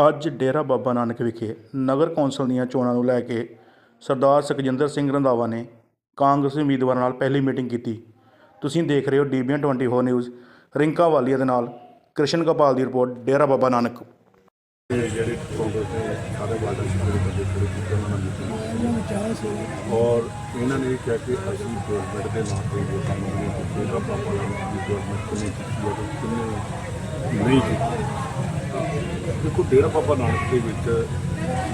ਅੱਜ ਡੇਰਾ ਬਾਬਾ ਨਾਨਕ ਵਿਖੇ ਨਗਰ ਕੌਂਸਲ ਦੀਆਂ ਚੋਣਾਂ ਨੂੰ ਲੈ ਕੇ ਸਰਦਾਰ ਸੁਖਜਿੰਦਰ ਸਿੰਘ ਰੰਧਾਵਾ ਨੇ ਕਾਂਗਰਸੀ ਉਮੀਦਵਾਰਾਂ ਨਾਲ ਪਹਿਲੀ ਮੀਟਿੰਗ ਕੀਤੀ। ਤੁਸੀਂ ਦੇਖ ਰਹੇ ਹੋ ਡੀਬੀਐਨ 24 ਨਿਊਜ਼, ਰਿੰਕਾ ਵਾਲੀਆ ਦੇ ਨਾਲ ਕ੍ਰਿਸ਼ਨ ਗੋਪਾਲ ਦੀ ਰਿਪੋਰਟ, ਡੇਰਾ ਬਾਬਾ ਨਾਨਕ। ਜਿਹੜੇ ਕਾਂਗਰਸ ਦੇ ਸਾਰੇ ਵਾਅਦੇ ਜਿਹੜੇ ਬੰਦੇ ਪੂਰੇ ਕੀਤੇ ਉਹਨਾਂ ਨੇ ਔਰ ਇਹਨਾਂ ਨੇ ਇਹ ਕਿਹਾ ਕਿ ਅਸੀਂ ਗਵਰਨਮੈਂਟ ਦੇ ਨਾਂ ਤੇ ਵੋਟਾਂ ਮੰਗੀਆਂ ਕਿ ਜਿਹੜਾ ਪਾਪਾ ਨੇ ਗਵਰਨਮੈਂਟ ਨੇ ਕੀਤੀ ਹੈ ਕਿੰਨੇ ਨਹੀਂ ਕੀਤੀ। ਦੇਖੋ, ਡੇਰਾ ਬਾਬਾ ਨਾਨਕ ਦੇ ਵਿੱਚ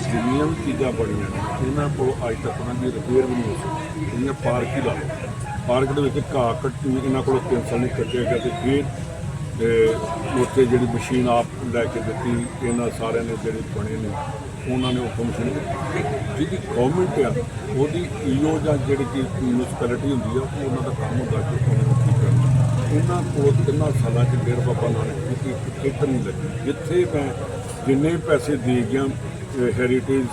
ਜਿੰਨੀਆਂ ਵੀ ਚੀਜ਼ਾਂ ਬਣੀਆਂ ਨੇ, ਇਹਨਾਂ ਕੋਲ ਅੱਜ ਤੱਕ ਉਹਨਾਂ ਦੀ ਰਿਪੇਅਰ ਵੀ ਨਹੀਂ ਹੋ ਸਕੀ ਜਿਹੜੀਆਂ ਪਾਰਕ ਹੀ ਲਾ ਲਓ। ਪਾਰਕ ਦੇ ਵਿੱਚ ਘਾਹ ਕੱਟੀ, ਇਹਨਾਂ ਕੋਲ ਕੈਂਸਲ ਨਹੀਂ ਕੱਟਿਆ ਗਿਆ ਤੇ ਫਿਰ ਉੱਥੇ ਜਿਹੜੀ ਮਸ਼ੀਨ ਆਪ ਲੈ ਕੇ ਦਿੱਤੀ, ਇਹਨਾਂ ਸਾਰਿਆਂ ਨੇ ਜਿਹੜੇ ਬਣੇ ਨੇ, ਉਹਨਾਂ ਨੇ ਉਹ ਮਸ਼ੀਨ ਜਿਹਦੀ ਗਵਰਨਮੈਂਟ ਆ, ਉਹਦੀ ਈਓ ਜਾਂ ਜਿਹੜੀ ਕਿ ਮਿਊਨਿਸਪੈਲਿਟੀ ਹੁੰਦੀ ਆ, ਉਹ ਉਹਨਾਂ ਦਾ ਕੰਮ ਹੁੰਦਾ ਕਿ ਉਹਨਾਂ ਨੂੰ ਕੀ ਕਰਨਾ। ਉਹਨਾਂ ਕੋਲ ਤਿੰਨਾਂ ਸਾਲਾਂ ਚ ਡੇਢ ਬਾਬਾ ਨਾਨਕ ਦੀ ਇੱਕ ਨਹੀਂ ਲੱਗੀ। ਜਿੱਥੇ ਮੈਂ ਜਿੰਨੇ ਪੈਸੇ ਦੇ ਗਿਆ ਹੈਰੀਟੇਜ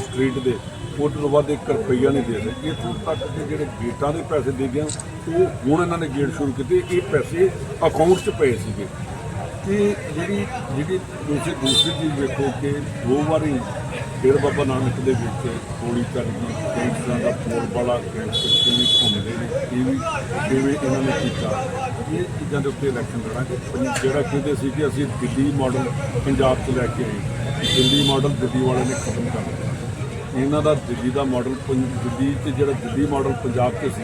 ਸਟਰੀਟ ਦੇ, ਉਹ ਤੋਂ ਵੱਧ ਇੱਕ ਰੁਪਈਆ ਨਹੀਂ ਦੇ ਸਕੇ ਇੱਥੋਂ ਤੱਕ ਕਿ ਜਿਹੜੇ ਗੇਟਾਂ ਦੇ ਪੈਸੇ ਦੇ ਗਿਆ, ਉਹ ਹੁਣ ਇਹਨਾਂ ਨੇ ਗੇਟ ਸ਼ੁਰੂ ਕੀਤੇ। ਇਹ ਪੈਸੇ ਅਕਾਊਂਟ 'ਚ ਪਏ ਸੀਗੇ। ਕਿ ਜਿਹੜੀ ਜਿਹੜੀ ਤੁਸੀਂ ਦੂਸਰੀ ਚੀਜ਼ ਵੇਖੋ ਕਿ ਦੋ ਵਾਰੀ ਡੇਢ ਬਾਬਾ ਨਾਨਕ ਦੇ ਵਿੱਚ ਗੋਲੀ ਚੱਲ ਗਈ ਕਈ ਤਰ੍ਹਾਂ ਦਾ ਫੋਰ ਵਾਲਾ ਕੈਂਸਰ ਕਿੰਨੀ ਘੁੰਮਦੇ ਨੇ, ਇਹ ਵੀ ਕਿਵੇਂ ਇਹਨਾਂ ਨੇ ਕੀਤਾ। ਇਹ ਚੀਜ਼ਾਂ ਦੇ ਉੱਤੇ ਇਲੈਕਸ਼ਨ ਲੜਾਂਗੇ। ਜਿਹੜਾ ਕਹਿੰਦੇ ਸੀ ਕਿ ਅਸੀਂ ਦਿੱਲੀ ਮਾਡਲ ਪੰਜਾਬ 'ਚ ਲੈ ਕੇ ਆਏ ਦਿੱਲੀ ਮਾਡਲ ਦਿੱਲੀ ਵਾਲਿਆਂ ਨੇ ਖਤਮ ਕਰ ਦਿੱਤਾ। ਇਹਨਾਂ ਦਾ ਦਿੱਲੀ ਦਾ ਮਾਡਲ ਪੰ- ਦਿੱਲੀ 'ਚ ਜਿਹੜਾ ਦਿੱਲੀ ਮਾਡਲ ਪੰਜਾਬ 'ਚ ਸੀ,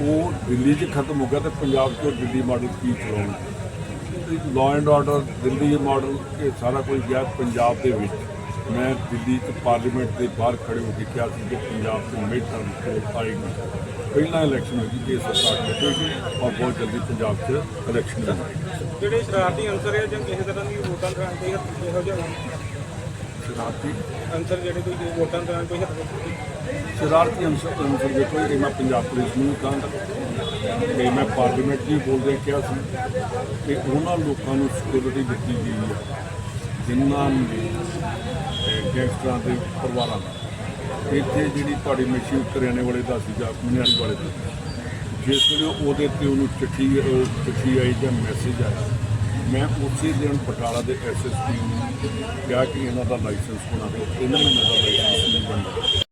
ਉਹ ਦਿੱਲੀ 'ਚ ਖਤਮ ਹੋ ਗਿਆ ਤੇ ਪੰਜਾਬ 'ਚ ਉਹ ਦਿੱਲੀ ਮਾਡਲ ਕੀ ਚਲਾਉਣਗੇ? Law and order Delhi model ਇਹ ਸਾਰਾ ਕੁਝ ਗਿਆ ਪੰਜਾਬ ਦੇ ਵਿੱਚ। ਮੈਂ ਦਿੱਲੀ 'ਚ ਪਾਰਲੀਮੈਂਟ ਦੇ ਬਾਹਰ ਖੜੇ ਹੋ ਕੇ ਕਿਹਾ ਸੀ ਕਿ ਪੰਜਾਬ 'ਚ ਮਿਡ ਟਰਮ ਰਿਪੋਰਟ ਆਏਗੀ। ਪਹਿਲਾਂ ਇਲੈਕਸ਼ਨ ਹੋਈ ਕਿ ਸਰਕਾਰ ਜਿੱਤੇਗੀ ਔਰ ਬਹੁਤ ਜਲਦੀ ਪੰਜਾਬ 'ਚ ਇਲੈਕਸ਼ਨ ਹੋਵੇਗੀ ਜਿਹੜੇ ਸ਼ਰਾਰਤੀ ਅੰਸਰ ਹੈ ਜਾਂ ਕਿਸੇ ਤਰ੍ਹਾਂ ਦੀ ਵੋਟਾਂ ਕੋਈ ਹੱਥ- ਇਹੋ ਜਿਹਾ ਸ਼ਰਾਰਤੀ? ਅੰਸਰ ਜਿਹੜੇ ਕੋਈ ਵੋਟਾਂ ਦੌਰਾਨ ਕੋਈ ਸ਼ਰਾਰਤੀ ਅੰਸਰ ਅੰਸਰ ਦੇਖੋ ਇਹ ਮੈਂ ਪੰਜਾਬ ਪੁਲਿਸ ਨੂੰ ਕਹਾਂਗਾ ਤੇ ਮੈਂ ਪਾਰਲੀਮੈਂਟ 'ਚ ਵੀ ਬੋਲਦੇ ਕਿਹਾ ਸੀ ਕਿ ਉਹਨਾਂ ਲੋਕਾਂ ਨੂੰ ਸਿਕਿਉਰਿਟੀ ਦਿੱਤੀ ਗਈ ਹੈ। ਜਿਨ੍ਹਾਂ ਨੇ ਗੈਂਗਸਟਰਾਂ ਦੇ ਪਰਿਵਾਰਾਂ ਦਾ ਇੱਥੇ ਜਿਹੜੀ ਤੁਹਾਡੀ ਮਸ਼ੀਨ ਕਰਿਆਣੇ ਵਾਲੇ ਦਾ ਸੀ ਜਾਂ ਮਨਿਆਰੀ ਵਾਲੇ ਦਾ। ਜਿਸ ਵੇਲੇ ਉਹਦੇ ਤੇ ਉਹਨੂੰ ਚਿੱਠੀ ਅਹ ਚਿੱਠੀ ਆਈ ਜਾਂ ਮੈਸੇਜ ਆਇਆ, ਮੈਂ ਉਸੇ ਦਿਨ ਬਟਾਲਾ ਦੇ ਐਸਐਸਪੀ ਨੂੰ ਕਿਹਾ ਕਿ ਇਹਨਾਂ ਦਾ ਲਾਇਸੈਂਸ ਬਣਾ ਦਿਓ, ਇਹਨਾਂ ਨੇ ਮੇਰਾ ਲਾਇਸੈਂਸ ਨਹੀਂ ਬਣਦਾ।